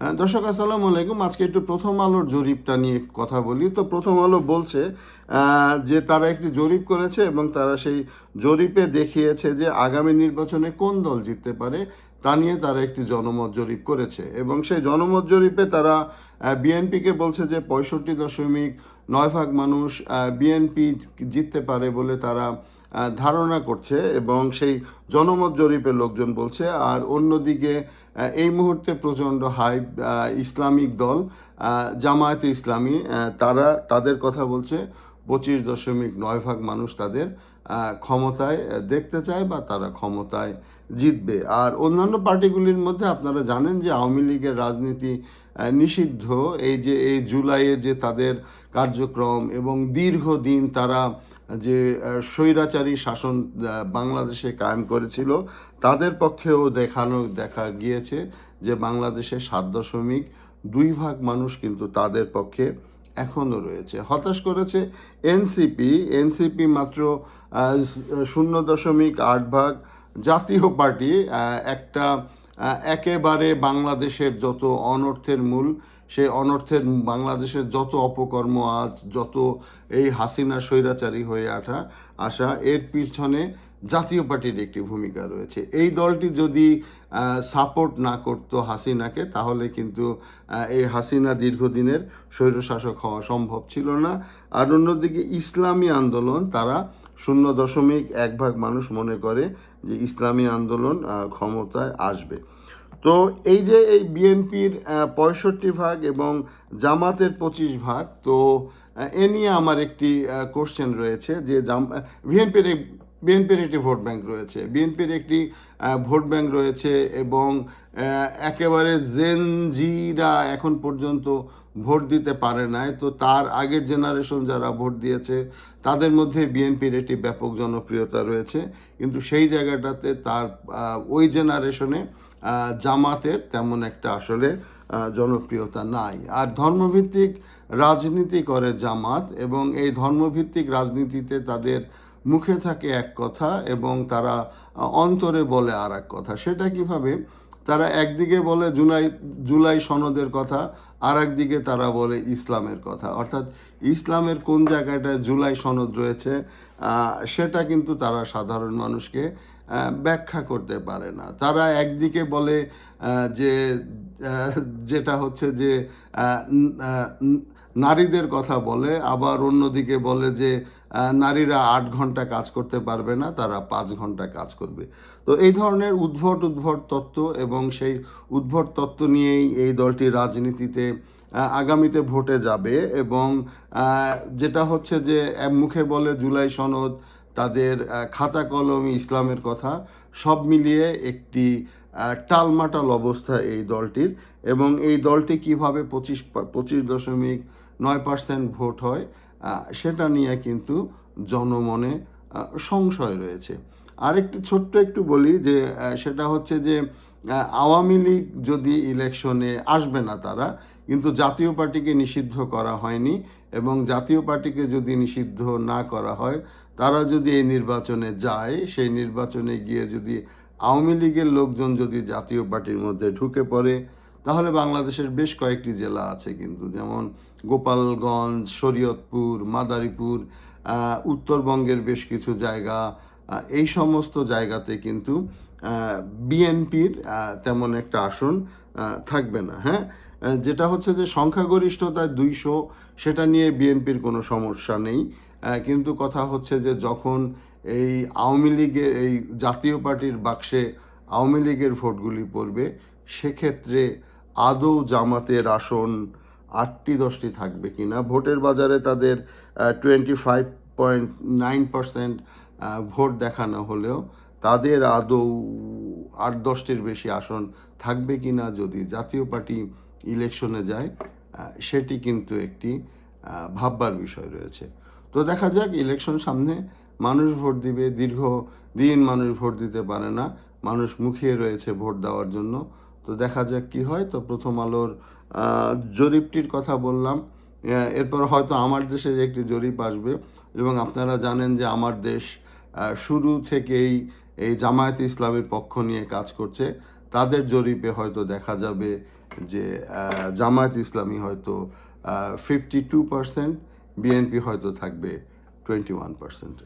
দর্শক, আসসালামু আলাইকুম। আজকে একটু প্রথম আলোর জরিপটা নিয়ে কথা বলি। তো প্রথম আলো বলছে যে তারা একটি জরিপ করেছে এবং তারা সেই জরিপে দেখিয়েছে যে আগামী নির্বাচনে কোন দল জিততে পারে, তা নিয়ে তারা একটি জনমত জরিপ করেছে। এবং সেই জনমত জরিপে তারা বিএনপিকে বলছে যে পঁয়ষট্টি দশমিক নয় ভাগ মানুষ বিএনপি জিততে পারে বলে তারা ধারণা করছে এবং সেই জনমত জরিপে লোকজন বলছে, আর অন্যদিকে এই মুহূর্তে প্রচণ্ড হাই ইসলামিক দল জামায়াতে ইসলামী তারা তাদের কথা বলছে, পঁচিশ দশমিক নয় ভাগ মানুষ তাদের ক্ষমতায় দেখতে চায় বা তারা ক্ষমতায় জিতবে। আর অন্যান্য পার্টিগুলির মধ্যে আপনারা জানেন যে আওয়ামী লীগের রাজনীতি নিষিদ্ধ। এই যে, এই জুলাইয়ে যে তাদের কার্যক্রম এবং দীর্ঘদিন তারা যে স্বৈরাচারী শাসন বাংলাদেশে কায়েম করেছিল, তাদের পক্ষেও দেখানো, দেখা গিয়েছে যে বাংলাদেশে সাত দশমিক দুই ভাগ মানুষ কিন্তু তাদের পক্ষে এখনও রয়েছে। হতাশ করেছে এনসিপি এনসিপি মাত্র শূন্য দশমিক আট ভাগ জাতীয় পার্টি একটা একেবারে বাংলাদেশের যত অনর্থের মূল সেই অনর্থের বাংলাদেশের যত অপকর্ম আজ, যত এই হাসিনা স্বৈরাচারী হয়ে আঠা, আসা, এর পিছনে জাতীয় পার্টির একটি ভূমিকা রয়েছে। এই দলটি যদি সাপোর্ট না করতো হাসিনাকে, তাহলে কিন্তু এই হাসিনা দীর্ঘদিনের স্বৈরশাসক হওয়া সম্ভব ছিল না। আর অন্যদিকে ইসলামী আন্দোলন, তারা শূন্য দশমিক এক ভাগ মানুষ মনে করে যে ইসলামী আন্দোলন ক্ষমতায় আসবে। তো এই যে এই বিএনপির পঁয়ষট্টি ভাগ এবং জামাতের পঁচিশ ভাগ, তো এ নিয়ে আমার একটি কোশ্চেন রয়েছে যে জাম বিএনপির বিএনপির একটি ভোট ব্যাংক রয়েছে। বিএনপির একটি ভোট ব্যাংক রয়েছে এবং একেবারে জেনজিরা এখন পর্যন্ত ভোট দিতে পারে নাই। তো তার আগের জেনারেশন যারা ভোট দিয়েছে, তাদের মধ্যে বিএনপির একটি ব্যাপক জনপ্রিয়তা রয়েছে। কিন্তু সেই জায়গাটাতে তার ওই জেনারেশনে জামাতের তেমন একটা আসলে জনপ্রিয়তা নাই। আর ধর্মভিত্তিক রাজনীতি করে জামাত এবং এই ধর্মভিত্তিক রাজনীতিতে তাদের মুখে থাকে এক কথা এবং তারা অন্তরে বলে আর এক কথা। সেটা কীভাবে তারা একদিকে বলে জুলাই জুলাই সনদের কথা আর একদিকে তারা বলে ইসলামের কথা। অর্থাৎ ইসলামের কোন জায়গাটায় জুলাই সনদ রয়েছে সেটা কিন্তু তারা সাধারণ মানুষকে ব্যাখ্যা করতে পারে না। তারা একদিকে বলে যে যেটা হচ্ছে যে নারীদের কথা বলে, আবার অন্যদিকে বলে যে নারীরা আট ঘণ্টা কাজ করতে পারবে না, তারা পাঁচ ঘণ্টা কাজ করবে। তো এই ধরনের উদ্ভট উদ্ভট তত্ত্ব এবং সেই উদ্ভট তত্ত্ব নিয়েই এই দলটি রাজনীতিতে আগামীতে ভোটে যাবে এবং যেটা হচ্ছে যে মুখে বলে জুলাই সনদ, তাদের খাতা কলম, ইসলামের কথা, সব মিলিয়ে একটি টালমাটাল অবস্থা এই দলটির এবং এই দলটি কীভাবে পঁচিশ পঁচিশ দশমিক নয় পার্সেন্ট ভোট হয় সেটা নিয়ে কিন্তু জনমনে সংশয় রয়েছে। আরেকটি ছোট্ট একটু বলি যে সেটা হচ্ছে যে আওয়ামী লীগ যদি ইলেকশনে আসবে না তারা, কিন্তু জাতীয় পার্টিকে নিষিদ্ধ করা হয়নি এবং জাতীয় পার্টিকে যদি নিষিদ্ধ না করা হয়, তারা যদি এই নির্বাচনে যায়, সেই নির্বাচনে গিয়ে যদি আওয়ামী লীগের লোকজন যদি জাতীয় পার্টির মধ্যে ঢুকে পড়ে তাহলে বাংলাদেশের বেশ কয়েকটি জেলা আছে কিন্তু, যেমন গোপালগঞ্জ, শরীয়তপুর, মাদারীপুর উত্তরবঙ্গের বেশ কিছু জায়গা এই সমস্ত জায়গাতে কিন্তু বিএনপির তেমন একটা আসন থাকবে না হ্যাঁ? যেটা হচ্ছে যে সংখ্যাগরিষ্ঠতায় দুইশো, সেটা নিয়ে বিএনপির কোনো সমস্যা নেই। কিন্তু কথা হচ্ছে যে যখন এই আওয়ামী লীগের, এই জাতীয় পার্টির বাক্সে আওয়ামী লীগের ভোটগুলি পড়বে, সেক্ষেত্রে আদৌ জামাতের আসন আটটি দশটি থাকবে কি না ভোটের বাজারে তাদের twenty five point nine percent vote দেখানো হলেও তাদের আদৌ আট দশটির বেশি আসন থাকবে কি না যদি জাতীয় পার্টি ইলেকশনে যায় সেটি কিন্তু একটি ভাববার বিষয় রয়েছে। তো দেখা যাক, ইলেকশন সামনে মানুষ ভোট দিবে, দীর্ঘ দিন মানুষ ভোট দিতে পারে না, মানুষ মুখিয়ে রয়েছে ভোট দেওয়ার জন্য। তো দেখা যাক কি হয়। তো প্রথম আলোর জরিপটির কথা বললাম। এরপর হয়তো আমার দেশের একটি জরিপ আসবে এবং আপনারা জানেন যে আমার দেশ শুরু থেকেই এই জামায়াত ইসলামের পক্ষ নিয়ে কাজ করছে। তাদের জরিপে হয়তো দেখা যাবে যে জামায়াত ইসলামী হয়তো ফিফটি টু পার্সেন্ট বিএনপি হয়তো থাকবে টোয়েন্টি ওয়ান পার্সেন্ট